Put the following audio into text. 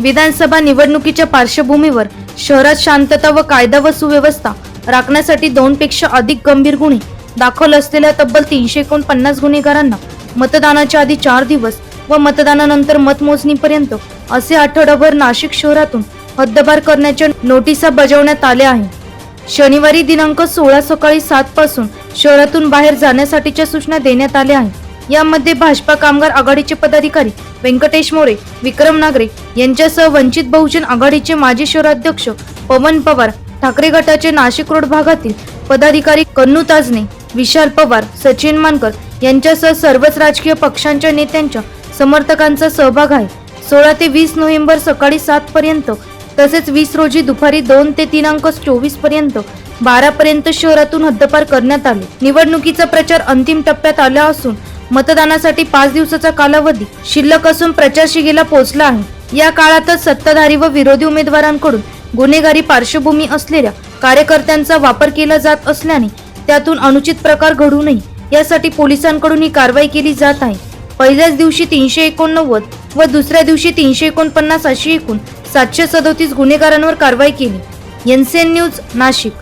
विधानसभा निवडणुकीच्या पार्श्वभूमीवर शहरात शांतता व कायदा व सुव्यवस्था राखण्यासाठी दोनपेक्षा अधिक गंभीर गुन्हे दाखल असलेल्या तब्बल तीनशे एकोणपन्नास गुन्हेगारांना मतदानाच्या आधी चार दिवस व मतदानानंतर मतमोजणीपर्यंत असे आठवडाभर नाशिक शहरातून हद्दबार करण्याच्या नोटिसा बजावण्यात आल्या आहे शनिवारी दिनांक सोळा सकाळी सात पासून शहरातून बाहेर जाण्यासाठीच्या सूचना देण्यात आल्या आहेत. यामध्ये भाजपा कामगार आघाडीचे पदाधिकारी व्यंकटेश मोरे विक्रम नागरे यांच्यासह वंचित बहुजन आघाडीचे माजी शहराध्यक्ष पवन पवार ठाकरे गटाचे नाशिक रोड भागातील पदाधिकारी कन्नू ताजने विशाल पवार सचिन मानकर यांच्यासह सर्वच राजकीय पक्षांच्या नेत्यांच्या समर्थकांचा सहभाग आहे. सोळा ते वीस नोव्हेंबर सकाळी सात पर्यंत तसेच वीस रोजी दुपारी दोन ते दिनांक चोवीसपर्यंत बारा पर्यंत शहरातून हद्दपार करण्यात आले. निवडणुकीचा प्रचार अंतिम टप्प्यात आला असून मतदानासाठी पाच दिवसाचा कालावधी शिल्लक असून प्रचार शिगेला पोहोचला आहे. या काळातच सत्ताधारी व विरोधी उमेदवारांकडून गुन्हेगारी पार्श्वभूमी असलेल्या कार्यकर्त्यांचा वापर केला जात असल्याने त्यातून अनुचित प्रकार घडू नये. यासाठी पोलिसांकडून ही कारवाई केली जात आहे. पहिल्याच दिवशी तीनशे एकोणनव्वद व दुसऱ्या दिवशी तीनशे एकोणपन्नास अशी एकूण सातशे सदोतीस गुन्हेगारांवर कारवाई केली. NCN news Nashik.